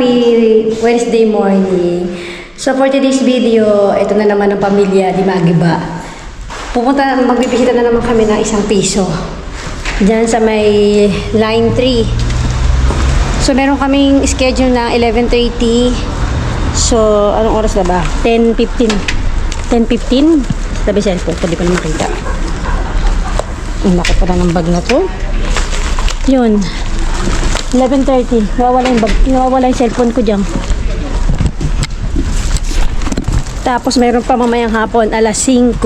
Happy Wednesday morning. So for today's video, ito na naman ang pamilya di Magiba. Pupunta, magbibisita na naman kami ng isang piso. Diyan sa may line 3. So meron kaming schedule na 11.30. So anong oras na ba? 10.15. 10.15? Sabi cellphone di ko na makita. Ang laki ng bag na to. Yun. 11.30. Nawawala yung bag. Nawawala yung cellphone ko dyan. Tapos mayroon pa mamayang hapon, alas 5.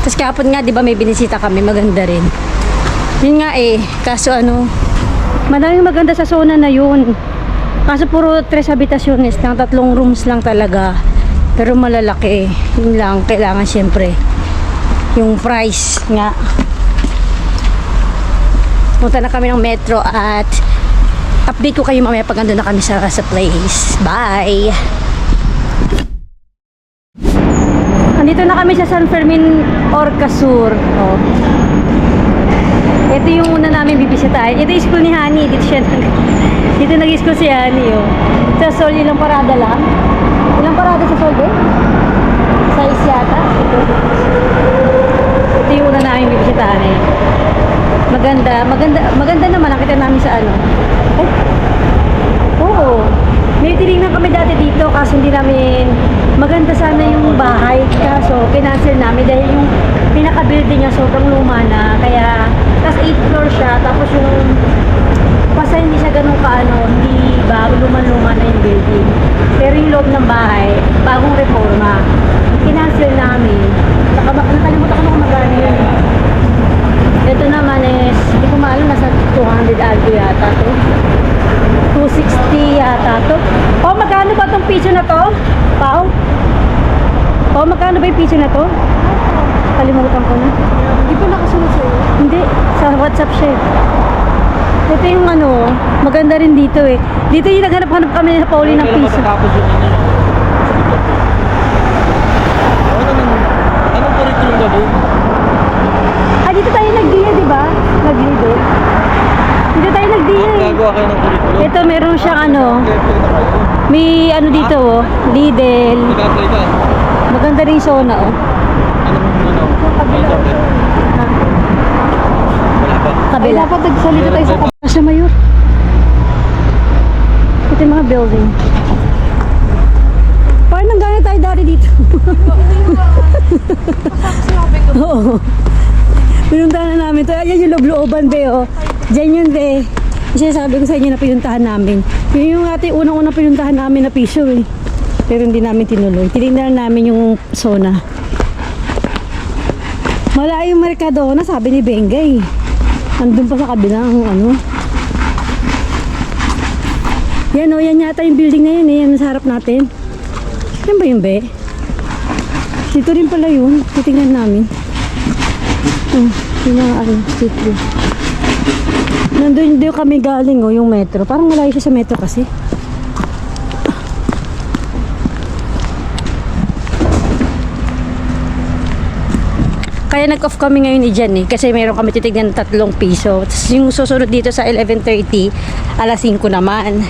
Tapos kahapon nga, di ba may binisita kami, maganda rin. Yun nga eh, kaso ano, madaming maganda sa zona na yun. Kaso puro tres habitaciones lang, tatlong rooms lang talaga. Pero malalaki. Yun lang, kailangan syempre. Yung price nga. Punta na kami ng metro at update ko kayo mamaya pag ando na kami sa, sa place. Bye! Andito na kami sa San Fermin Orcasur. Oh. Ito yung una namin bibisitahin. Ito yung school ni Honey. Dito siya nag... Dito nag-school si Honey. Oh. Sa Sol, ilang parada lang. Ilang parada sa Sol eh? Sa Isyata. Ito. Ito yung una. Maganda. Maganda, maganda naman. Nakita namin sa ano. Ay. Oo. May tinignan kami dati dito kasi hindi namin maganda sana yung bahay. Kaso, kinancel namin dahil yung pinaka-building niya sobrang luma na. Kaya, tas 8th floor siya. Tapos yung basta hindi siya ganun kaano, hindi bago luman-luma na yung building. Pero yung loob ng bahay, bagong reforma. Kinancel namin. Naka, nakalimutan ko na kung magkano yun. Ito naman is, hindi ko maalam, nasa 200 algo yata to. 260 yata to. Oh, magkano ba tong piso na to? Pao? Oh, magkano ba yung piso na to? Kalimutan ko na. Hindi pa nakasunod sa'yo. Hindi, sa WhatsApp siya. eh. Ito yung ano, maganda rin dito eh. Dito yung naghanap-hanap kami sa Pauli ng piso. Ano. Ano anong curriculum na doon? Dito tayo nag-DIA, di ba? Nag-DIA doon. Dito tayo nag-DIA Bakit eh. gagawa kayo ng curriculum? Ito meron siyang ano, may ano dito oh, Lidl. Nag-apply ka? Maganda rin yung zona oh. Anong ano? Ay, kabila. dapat nagsalita tayo sa Ah, Sa mayor. Ito yung mga building. Parang nanggana tayo dati dito. Oo. Pinuntahan na namin to. Ayan yung loob-looban, be, oh. Diyan yun, be. Sinasabi ko sa inyo na pinuntahan namin. Yun yung ating unang-unang pinuntahan namin na piso, eh. Pero hindi namin tinuloy. Tinignan namin yung zona. Malayo yung Mercadona, sabi ni Bengay. Nandun pa sa kabilang ano. Yan o, yan yata yung building na yan eh. Yan sa harap natin. Yan ba yun, be? Dito rin pala yun. Titingnan namin. Oh, yung mga ano, view. Nandun din kami galing oh, yung metro. Parang malayo siya sa metro kasi. Kaya nag-off kami ngayon ni Jan eh, kasi meron kami titignan ng tatlong piso. Tapos yung susunod dito sa 11.30, alas 5 naman.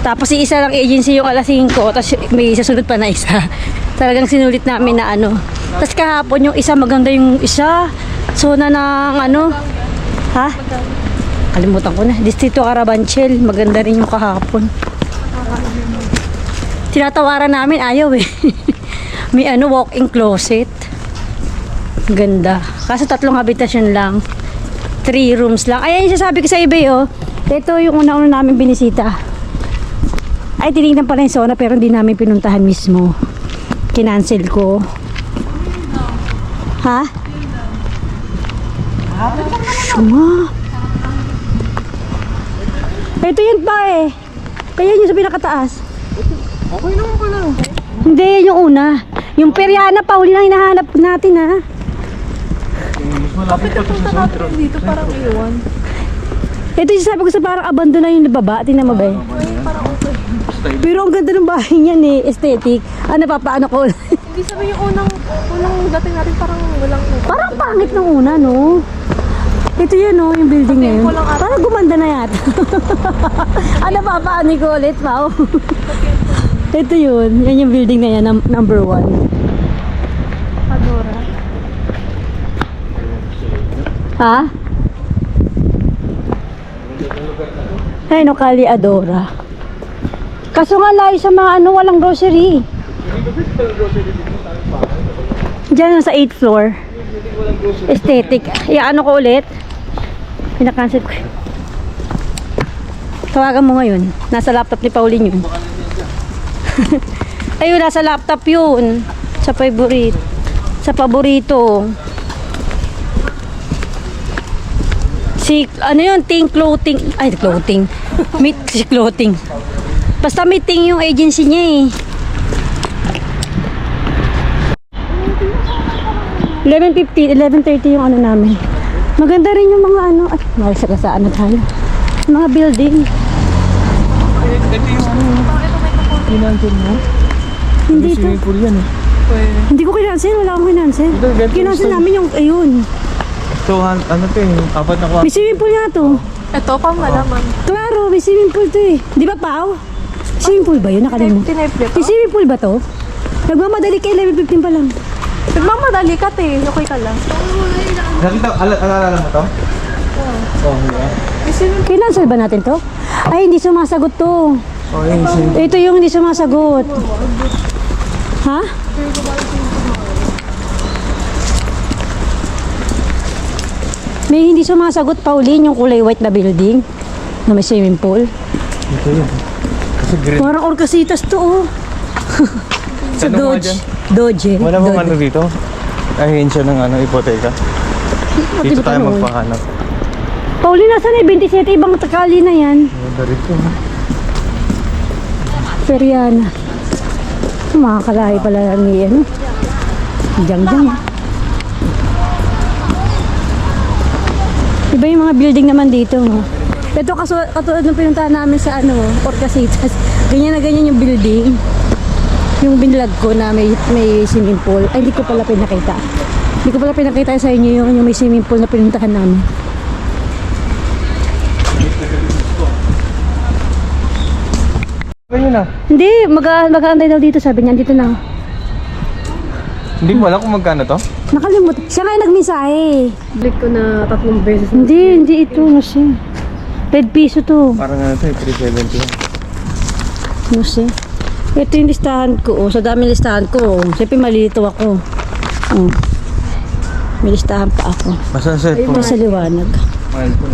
Tapos yung isa lang agency yung alas 5, tapos may susunod pa na isa. Talagang sinulit namin na ano. Tapos kahapon yung isa, maganda yung isa. Zona ng ano, ha? Kalimutan ko na. Distrito Carabanchel, maganda rin yung kahapon. Tinatawaran namin, ayaw eh. may ano, walk-in closet. Ganda. Kaso tatlong habitasyon lang. Three rooms lang. Ayan yung sasabi ko sa eBay, oh. Ito yung una-una namin binisita. Ay, tinignan pala yung zona pero hindi namin pinuntahan mismo. Kinancel ko. Ha? Shuma. Ito yun pa eh. Kaya yun sa pinakataas. Okay naman pala. Hindi, yan yung una. Yung Periana pa, uli lang hinahanap natin ha. Malapit pa ito sa sentro. dito parang iwan. Ito yung sabi ko sa parang abandon na yung baba. Tingnan mo ba eh? Style. Pero ang ganda ng bahay niyan eh. Aesthetic. Ah, napapaano ko. Hindi sabi yung unang, unang dating natin parang walang parang pangit ng una, no? Ito yun oh, yung building na yun. Parang gumanda na yata. ano pa, paano ko ulit, Pao? Ito yun. Yan yung building na yan, num- number one. Adora. Ha? Ay, no, Kali Adora. Kaso nga layo sa mga ano, walang grocery. Diyan sa 8th floor. Aesthetic. Iya, ano ko ulit? Pinakancel ko. Tawagan mo ngayon. Nasa laptop ni Pauline yun. Ayun, nasa laptop yun. Sa favorite. Sa paborito. Si, ano yun, Ting Clothing. Ay, clothing. Meet si Clothing. Basta meeting yung agency niya eh. 11.50, 11.30 yung ano namin. Maganda rin yung mga ano, ay, malasakasaan na tayo. Mga building. Ito yung ano, financial mo. Hindi to. Swimming pool yan eh. Hindi ko kinansel, wala akong. Ito, Kinansel yung namin yung, ayun. So, han- ano to eh, apat na kwarto. May swimming pool nga to. Ito, pang malaman. Klaro, may swimming pool to eh. Di ba, Pao? Swimming pool ba yun? Nakalimutan. Tinipli May swimming pool ba to? Nagmamadali kay 11.15 pa lang. Nagmamadali ka, te. Okay ka lang. Nakita, ala, alala mo to? Oo. Oh, yeah. Kasi Kinansel ba natin to? Ay, hindi sumasagot to. Oh, yun. Ito yung hindi sumasagot. Ha? May hindi sumasagot, Pauline, yung kulay white na building na may swimming pool. Ito yun. Kasi green. Parang orkasitas to, oh. Sa Tanong nga Dodge. dyan. Dodge, eh. Wala bang Dodge. ano dito? Ahensya ng ano, ipoteka. Pati Dito tayo tanong? magpahanap. Pauline, nasa na 27 ibang takali na yan. Ganda rito. no? Periana. Makakalahi pala ni ano. Diyan diyan. Iba yung mga building naman dito. No? Ito kaso, katulad ng pinuntahan namin sa ano, Orcasitas. Ganyan na ganyan yung building. Yung binlog ko na may, may swimming pool. Ay, hindi ko pala pinakita. Hindi ko pala pinakita sa inyo yung, yung may swimming pool na pinuntahan namin. Ganyan na. Hindi, mag mag-aantay daw dito. Sabi niya, dito na. Hindi mo alam kung magkano to? Nakalimutan. Siya nga yung nagmisahe. Blik ko na tatlong beses. Hindi, hindi ito. Ano siya? Red piso to. Parang ano to eh, 370 yan. Ano siya? Ito yung listahan ko. Oh. Sa dami listahan ko. Oh. Siyempre malilito ako. Oh. May listahan pa ako. Basta sa Ito sa liwanag. Mahal po.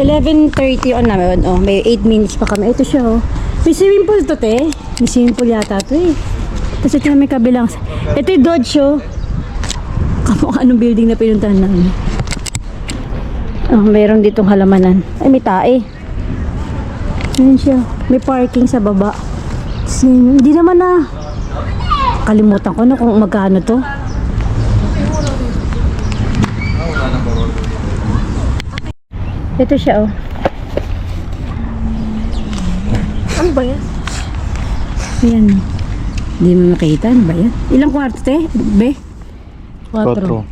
11.30 on namin. Oh, may 8 minutes pa kami. Ito siya oh. May swimming pool to te. May swimming pool yata to eh. Tapos ito na may kabilang. Ito yung Dodge show. Kamukha anong building na pinuntahan namin. Oh, meron ditong halamanan. Ay, may tae. Ayun siya. May parking sa baba. Yun, Hindi naman na. Kalimutan ko na kung magkano to. Ito siya oh. Ano ba yan? Ayan. Hindi mo makita. Ano ba yan? Ilang kwarto te? Be? Quattro.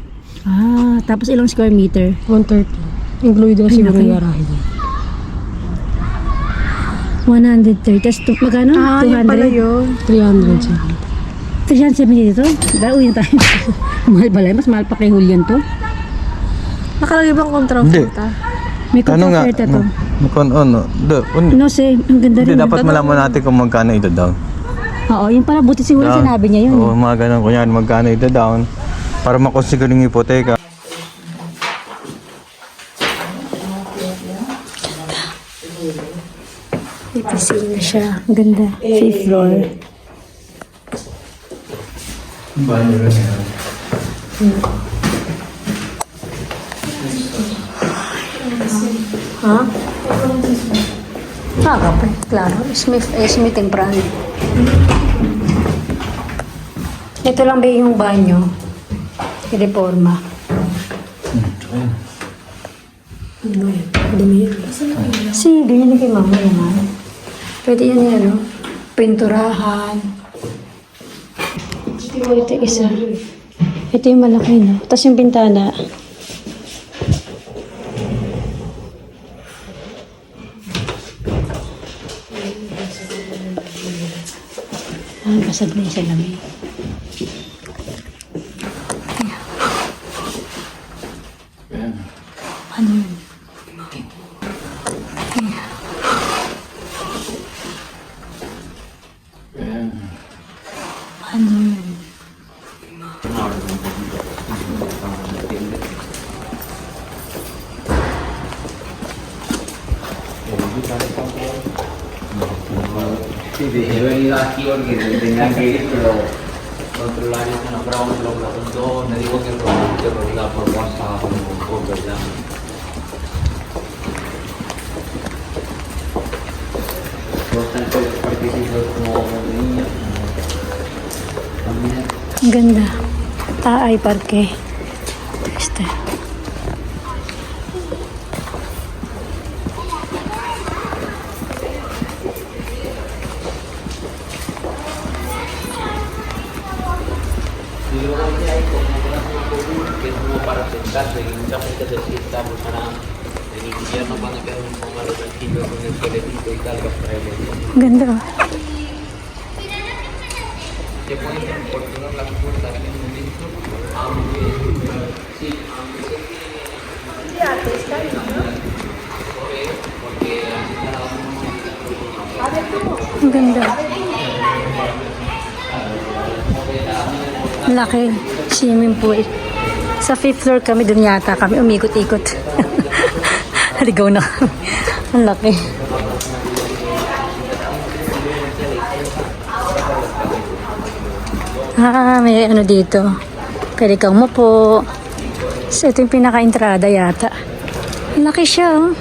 Ah, tapos ilang square meter? 130. Include na siguro yung garahe niya. 130. Tapos magkano? Ah, 200? yun pala yun. 300 siya. 370 dito? Dahil uwi na tayo. mahal pala. Mas mahal pa kay Julian to. Nakalagay bang kontra Hindi. oferta? May Ano nga? oferta to. No, kung ano? Do, un- No, say, ang ganda hindi, rin. dapat malaman natin kung magkano ito down. Oo, yung pala. Buti siguro Down. sinabi niya yun. Oo, mga ganun. Kunyari, magkano ito down. Para makonsigur yung ipoteka. Ito na siya. Ang ganda. Fifth floor. Ha? Ah, kape. Claro. Smith, eh, Smith and Brand. Ito lang ba yung banyo? Reforma. Ano yan? Dumi yan. Kasi ganyan na kay mama naman. Pwede yan yan, eh, no? Pinturahan. Ito isa. Ito yung malaki, no? Tapos yung bintana. Ah, basag na yung salamin. Sí, he venido aquí porque tenía que ir, pero otro año se nos grabó, me lo preguntó, me dijo que lo, diga por WhatsApp un poco, ¿verdad? Ganda. Ah, parque. Y luego que hay como una zona que es como para sentarse y mucha gente se sienta pues para en invierno cuando queda un poco más tranquilo con el solecito y tal, los trailers. Ganda. Se pueden incorporar las puertas en un momento, aunque sí, aunque se porque así cada uno Ang. Laki. Swimming pool. Sa fifth floor kami, dun yata kami umikot-ikot. Haligaw na kami. Ang laki. Ah, may ano dito. Pwede kang umupo. So, ito yung pinaka-entrada yata. Laki siya, oh.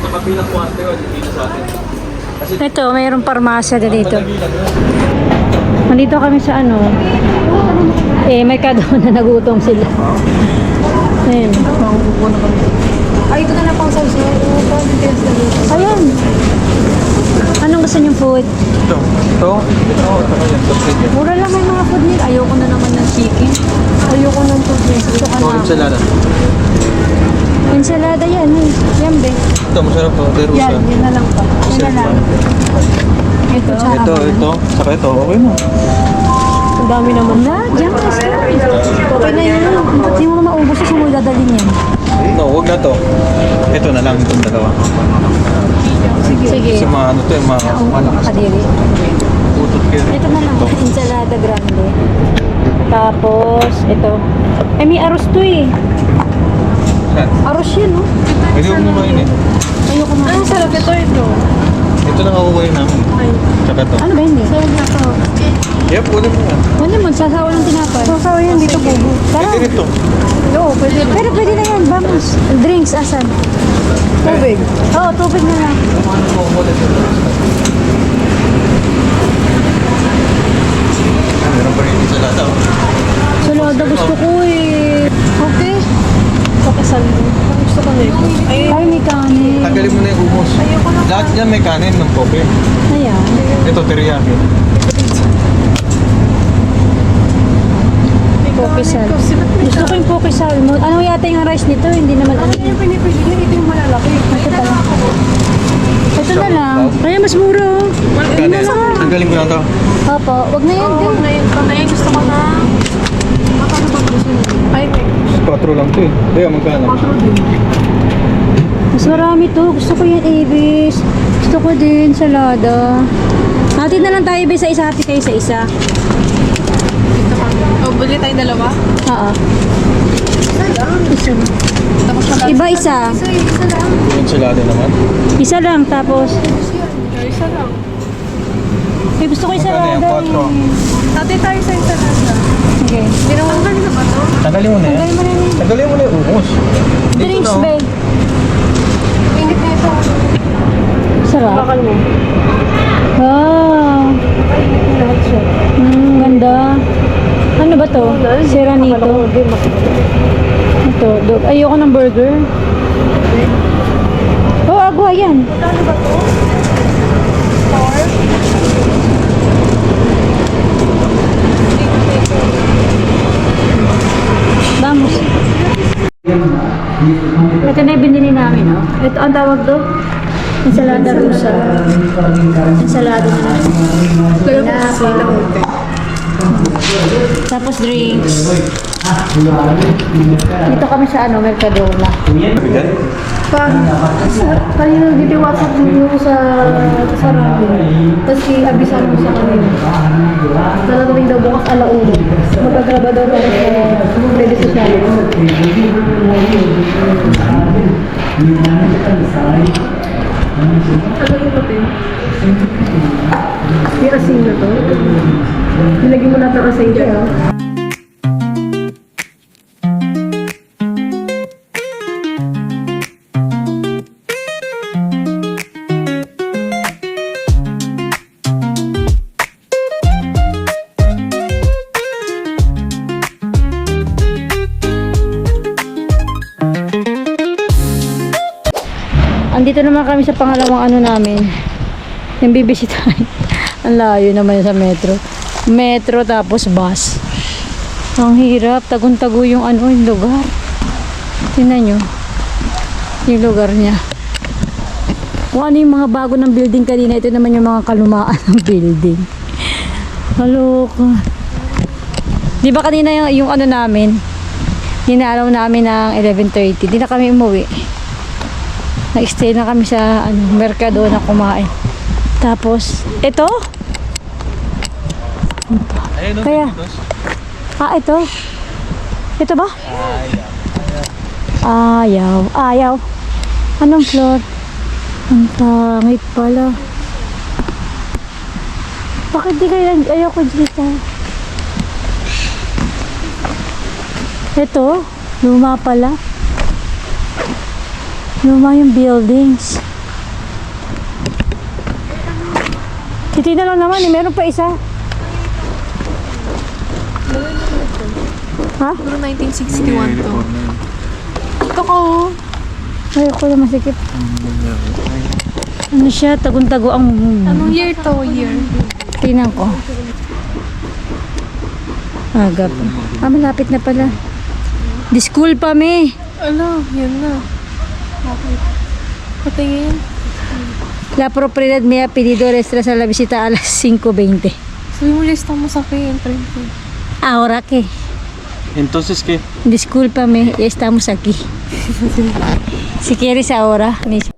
Nakapilang kwarto yun, dito sa atin. Ito, mayroong parmasya na dito. Nandito kami sa ano, eh, may kadaw na nagutom sila. Ayun. Ay, ito na lang pang sauce. Ayun. Anong gusto niyong food? Ito. Ito? Ito. Ito. Mura lang may mga food nila. Ayoko na naman ng chicken. Ayoko ng food nila. Gusto ka Ito, na. ensalada. Ensalada yan. eh. Yan, be. Ito, masarap to. De Rosa. Yan, yan na lang pa. Yan na lang. Ito, tsaka Ito, ito. Saka ito. Okay mo. Ang dami naman. Na, diyan ka. Okay na yun. Hindi mo na maubos sa mo dadalhin yan. No, wag na to. Ito na lang itong dalawa. Sige. Kasi mga ano to, yung mga Ang kadiri. utot kayo. Ito na lang, ensalada grande. Tapos, ito. Eh, may arroz to eh. Saan? Arroz yan, no? Pwede huwag mo main eh. Ayoko na. Ang sarap ito, ito. Ito lang ako kukunin namin. Tsaka to. Ano ba hindi? Yep, kunin mo yan. Ano naman, sasawa ng tinapay. Sasawa yan, dito bubo. Tara. Pwede rito. Oo, pwede. Pero pwede na yan, vamos. Drinks, asan? Tubig. Oo, tubig na lang pa rin ensalada. oh. Salada gusto ko eh. Okay. Pakasal mo. Ang gusto ko na ito. Ay, Ay, may kanin. Tanggalin mo na yung umos. Lahat yan may kanin ng poke. Ayan. Ito, teriyaki. Poke sal. Gusto ko yung poke salmon. Ano yata yung rice nito? Hindi naman ano. yung pinipili niya, ito yung malalaki. Ito pala. Ito na lang. Kaya mas mura. oh. Kanin. Tanggalin mo na to. Opo, wag na yan. Oo, na yun. Na yun, gusto ko na. Makano ba gusto? Ay, may 4 lang to eh. Kaya magkano? Mas marami to. Gusto ko yan, Ibis. Gusto ko din, salada. Hati na lang tayo, sa isa. Hati kayo sa isa. Oh, buli tayo dalawa? Oo. Isa. Tapos siya Iba isa. Isa, isa lang. Ensalada naman. Isa lang, tapos. Isa lang. Eh, gusto ko yung salada. Quattro. eh. Dati tayo sa isa lang. Okay. Pero ba? Tanggalin mo na yan. Tanggalin mo na yan. Tanggalin mo na yung umos. Drinks, na, oh. be. Pingit na ito. Sarap. Bakal mo. Wow. Hmm, ganda. Ano ba to? Seranito. Ito, dog. Ayoko ng burger. Oh, agwa yan. Vamos. Ito na yung binili namin, no? Ito ang tawag do? Ensalada rusa. Ensalada na lang. Tinapa. Tapos drinks. Dito kami sa ano, Mercadona. Pa, kanina dito WhatsApp mo sa sa ramen. Tapos i-abisan mo sa kanina. Talagang daw bukas alauna. Magkagraba daw para sa ready sa channel. Ano? May asin na to. Nilagyan mo natin asin dyan. Kami sa pangalawang ano namin. Yung bibisitahin. Ang layo naman sa metro. Metro tapos bus. Ang hirap. Tagun-tago yung ano, yung lugar. Tingnan nyo. Yung lugar niya. Kung ano yung mga bago ng building kanina, ito naman yung mga kalumaan ng building. Haloka. Di ba kanina yung, yung ano namin, hinalaw namin ng 11.30. Di na kami umuwi. Nag-stay na kami sa ano, Mercado na kumain. Tapos, ito? Ayun, Kaya? Ah, ito. Ito ba? Ayaw. Ayaw. Anong floor? Ang pangit pala. Bakit di kayo ayaw ko dito? Ito, luma pala. Luma yung buildings. Titignan lang naman eh, meron pa isa. Ha? Siguro 1961 to. Ito ko. Ayoko na masikip. Ano siya? Tagun-tago ang... Anong year to? Year. Tingnan ko. Aga pa. Ah, malapit na pala. Di school pa, me. Ano? Yan na. Patingin. La propiedad me ha pedido a la visita a las 5.20. Sabi mo lista mo sa akin. Try ko. Ahora que, Entonces, ¿qué? discúlpame, ya estamos aquí. si quieres ahora mismo.